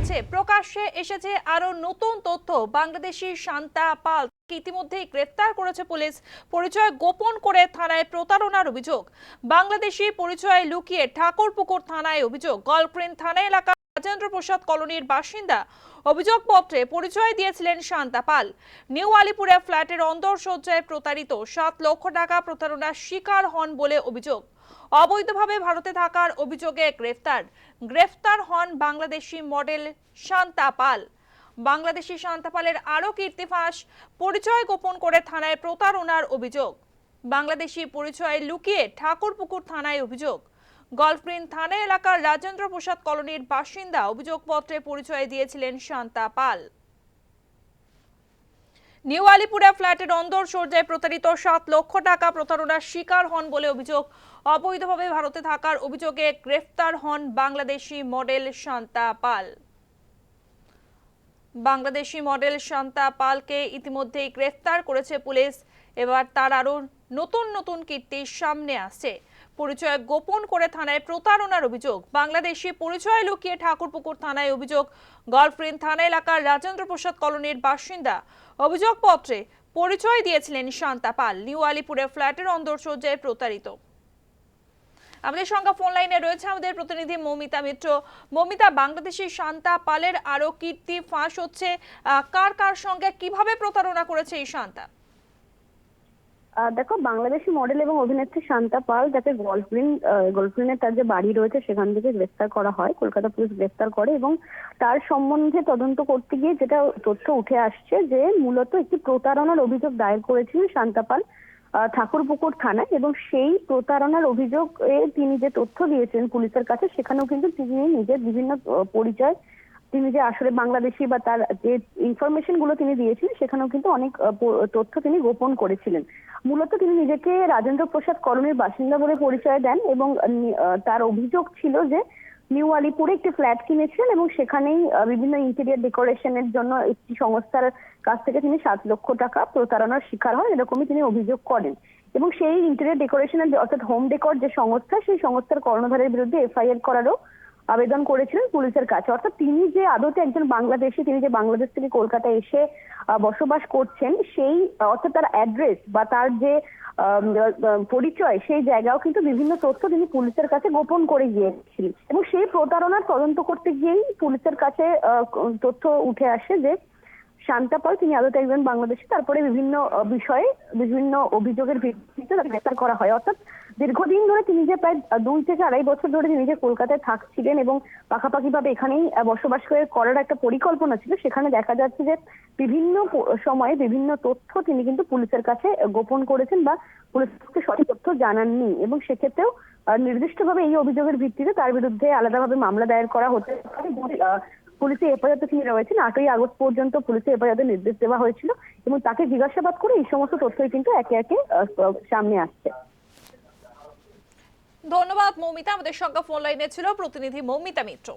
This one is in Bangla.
হয়েছে। প্রকাশ্যে এসেছে আরও নতুন তথ্য। বাংলাদেশি শান্তা পাল ইতিমধ্যেই গ্রেফতার করেছে পুলিশ। পরিচয় গোপন করে থানায় প্রতারণার অভিযোগ। বাংলাদেশি পরিচয় লুকিয়ে ঠাকুরপুকুর থানায় অভিযোগ। গলফ্রেন্ড থানা এলাকা রাজেন্দ্র প্রসাদ কলোনির বাসিন্দা। অভিযোগপত্রে পরিচয় দিয়েছিলেন শান্তা পাল। নিউ আলিপুরে ফ্ল্যাটের অন্দরসজ্জায় প্রতারিত সাত লক্ষ টাকা প্রতারণার শিকার হন বলে অভিযোগ। অবৈধভাবে ভারতে থাকার অভিযোগে গ্রেফতার। গ্রেফতার হন বাংলাদেশি মডেল শান্তা পাল। বাংলাদেশি শান্তা পালের আরও কীর্তিফাঁস পরিচয় গোপন করে থানায় প্রতারণার অভিযোগ। বাংলাদেশি পরিচয় লুকিয়ে ঠাকুরপুকুর থানায় অভিযোগ। গলফগ্রিন থানা এলাকার রাজেন্দ্র প্রসাদ কলোনির বাসিন্দা অভিযোগপত্রে পরিচয় দিয়েছিলেন শান্তা পাল। নিউ আলিপুরা ফ্ল্যাটের অন্দর সজ্জায় প্রতারিত সাত লক্ষ টাকা প্রতারণার শিকার হন বলে অভিযোগ। অবৈধভাবে ভারতে থাকার অভিযোগে গ্রেফতার হন বাংলাদেশি মডেল শান্তা পাল। বাংলাদেশি মডেল শান্তা পালকে ইতিমধ্যেই গ্রেফতার করেছে পুলিশ। এবার তার আরও নতুন নতুন কীর্তি সামনে আসছে। পরিচয় গোপন করে থানায় প্রতারণার অভিযোগ। বাংলাদেশি পরিচয় লুকিয়ে ঠাকুরপুকুর থানায় অভিযোগ। গলফ্রিন থানা এলাকার রাজেন্দ্র প্রসাদ কলোনির বাসিন্দা। অভিযোগপত্রে পরিচয় দিয়েছিলেন শান্তা পাল। নিউ আলিপুরে ফ্ল্যাটের অন্দরসজ্জায় প্রতারিত। আমাদের সঙ্গে ফোন লাইনে রয়েছে আমাদের প্রতিনিধি মৌমিতা মিত্র। মৌমিতা, বাংলাদেশি শান্তা পালের আরও কীর্তি ফাঁস হচ্ছে। কার কার সঙ্গে কীভাবে প্রতারণা করেছে এই শান্তা? দেখো, বাংলাদেশি মডেল এবং অভিনেত্রী শান্তা পাল যাকে গল্ফগ্রিন গল্ফগ্রিনের তার যে বাড়ি রয়েছে, সেখান থেকে গ্রেফতার করা হয়। কলকাতা পুলিশ গ্রেফতার করে এবং তার সম্বন্ধে তদন্ত করতে গিয়ে যেটা তথ্য উঠে আসছে যে, মূলত একটি প্রতারণার অভিযোগ দায়ের করেছিলেন শান্তা পাল ঠাকুরপুকুর থানায় এবং সেই প্রতারণার অভিযোগে তিনি যে তথ্য দিয়েছেন পুলিশের কাছে, সেখানেও কিন্তু তিনি নিজের বিভিন্ন পরিচয় তিনি যে আসলে বাংলাদেশি বা তার যে ইনফরমেশনগুলো তিনি দিয়েছিলেন, সেখানেও কিন্তু অনেক তথ্য তিনি গোপন করেছিলেন। মূলত তিনি নিজেকে রাজেন্দ্র প্রসাদ কলোনির বাসিন্দা বলে পরিচয় দেন এবং তার অভিযোগ ছিল যে নিউ আলিপুরে একটি ফ্ল্যাট কিনেছিলেন এবং সেখানেই বিভিন্ন ইন্টেরিয়ার ডেকোরেশনের জন্য একটি সংস্থার কাছ থেকে তিনি সাত লক্ষ টাকা প্রতারণার শিকার হন, এরকমই তিনি অভিযোগ করেন। এবং সেই ইন্টেরিয়ার ডেকোরেশনের অর্থাৎ হোম ডেকোর যে সংস্থা, সেই সংস্থার কর্ণধারের বিরুদ্ধে এফআইআর করারও আবেদন করেছিলেন পুলিশের কাছে। অর্থাৎ তিনি যে আদতে একজন বাংলাদেশি, তিনি যে বাংলাদেশ থেকে কলকাতায় এসে বসবাস করছেন, সেই, অর্থাৎ তার অ্যাড্রেস বা তার যে পরিচয়, সেই জায়গাও কিন্তু বিভিন্ন তথ্য তিনি পুলিশের কাছে গোপন করে গিয়েছিলেন। এবং সেই প্রতারণার তদন্ত করতে গিয়েই পুলিশের কাছে তথ্য উঠে আসে যে শান্তা পাল, তিনি আদতে একজন বাংলাদেশি। তারপরে বিভিন্ন বিষয়ে বিভিন্ন অভিযোগের ভিত্তিতে তাকে গ্রেফতার করা হয়। অর্থাৎ দীর্ঘদিন ধরে তিনি যে প্রায় দুই থেকে আড়াই বছর ধরে তিনি যে কলকাতায় থাকছিলেন এবং পাকাপাকি ভাবে এখানেই বসবাস করে করার একটা পরিকল্পনা ছিল, সেখানে দেখা যাচ্ছে যে বিভিন্ন সময়ে বিভিন্ন তথ্য তিনি কিন্তু পুলিশের কাছে গোপন করেছেন বা পুলিশকে সঠিক তথ্য জানাননি। এবং সেক্ষেত্রেও নির্দিষ্টভাবে এই অভিযোগের ভিত্তিতে তার বিরুদ্ধে আলাদাভাবে মামলা দায়ের করা হতে পারে পুলিশে হেফাজতে তিনি রয়েছেন আটই আগস্ট পর্যন্ত পুলিশে এফআইআর নির্দেশ দেওয়া হয়েছিল এবং তাকে জিজ্ঞাসাবাদ করে এই সমস্ত তথ্যই কিন্তু একে একে সামনে আসছে। ধন্যবাদ, মৌমিতা। আমাদের সঙ্গে ফোন লাইনে ছিল প্রতিনিধি মৌমিতা মিত্র।